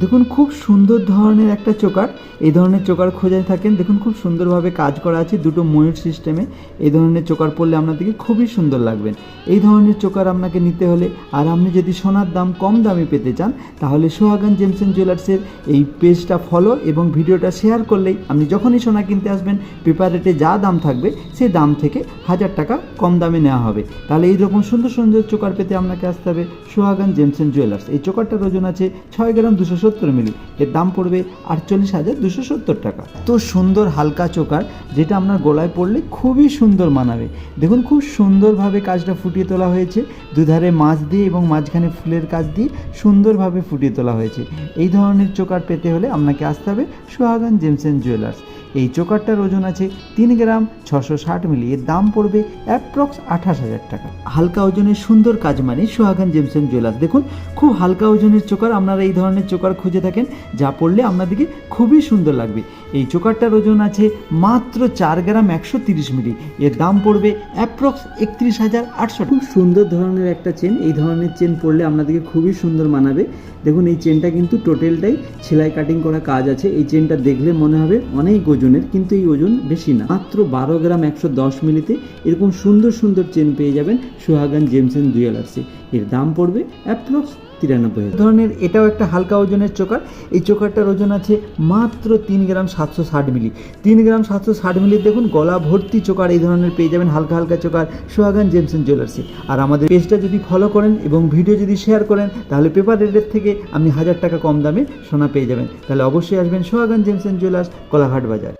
দেখুন, খুব সুন্দর ধরনের একটা চোকার। এই ধরনের চোকার খোঁজায় থাকেন। দেখুন, খুব সুন্দরভাবে কাজ করা আছে দুটো ময়ূর সিস্টেমে এই ধরনের চোকার পরলে আপনাদেরকে খুবই সুন্দর লাগবেন এই ধরনের চোকার আপনাকে নিতে হলে, আর আপনি যদি সোনার দাম কম দামে পেতে চান, তাহলে সোহাগান জেমস অ্যান্ড জুয়েলার্সের এই পেজটা ফলো এবং ভিডিওটা শেয়ার করলেই আপনি যখনই সোনা কিনতে আসবেন পেপার রেটে যা দাম থাকবে সেই দাম থেকে হাজার টাকা কম দামে নেওয়া হবে। তাহলে এই রকম সুন্দর সুন্দর চোকার পেতে আপনাকে আসতে হবে সোহাগান জেমস অ্যান্ড জুয়েলার্স। এই চোকারটার ওজন আছে ছয় গ্রাম দুশো সত্তর মিলি। এর দাম পড়বে আটচল্লিশ হাজার দুশো সত্তর টাকা। তো সুন্দর হালকা চোকার, যেটা আপনার গলায় পড়লে খুবই সুন্দর মানাবে। দেখুন, খুব সুন্দরভাবে কাজটা ফুটিয়ে তোলা হয়েছে। দুধারে মাছ দিয়ে এবং মাঝখানে ফুলের কাজ দিয়ে সুন্দরভাবে ফুটিয়ে তোলা হয়েছে। এই ধরনের চোকার পেতে হলে আপনাকে আসতে হবে সোহাগান জেমসেন জুয়েলার্স। এই চোকারটার ওজন আছে তিন গ্রাম ছশো ষাট মিলি এর দাম পড়বে অ্যাপ্রক্স আঠাশ হাজার টাকা। হালকা ওজনের সুন্দর কাজ মানে সোহাগান জেমস অ্যান্ড জুয়েলার্স। দেখুন, খুব হালকা ওজনের চোকার আপনারা এই ধরনের চোকার খুঁজে থাকেন, যা পড়লে আপনাদেরকে খুবই সুন্দর লাগবে। এই চোকারটার ওজন আছে মাত্র চার গ্রাম একশো তিরিশ মিলি। এর দাম পড়বে অ্যাপ্রক্স একত্রিশ হাজার আটশো খুব সুন্দর ধরনের একটা চেন, এই ধরনের চেন পড়লে আপনাদেরকে খুবই সুন্দর মানাবে। দেখুন, এই চেনটা কিন্তু টোটালটাই সেলাই কাটিং করা কাজ আছে। এই চেনটা দেখলে মনে হবে অনেক ওজনের, কিন্তু এই ওজন বেশি না। মাত্র বারো গ্রাম একশো দশ মিলিতে এরকম সুন্দর সুন্দর চেন পেয়ে যাবেন সোহাগান জেমস অ্যান্ড জুয়েলার্সে এর দাম পড়বে অ্যাপ্রক্স তিরানব্বই ধরনের, এটাও একটা হালকা ওজনের চোকার। এই চোকারটার ওজন আছে মাত্র তিন গ্রাম সাতশো ষাট মিলি। তিন গ্রাম সাতশো ষাট মিলি দেখুন, গলা ভর্তি চোকার এই ধরনের পেয়ে যাবেন হালকা হালকা চোকার সোহাগান জেমস অ্যান্ড জুয়েলার্সে। আর আমাদের পেজটা যদি ফলো করেন এবং ভিডিও যদি শেয়ার করেন, তাহলে পেপার রেটের থেকে আপনি হাজার টাকা কম দামে সোনা পেয়ে যাবেন। তাহলে অবশ্যই আসবেন Sohagan gems and jewellers, Kolaghat বাজার।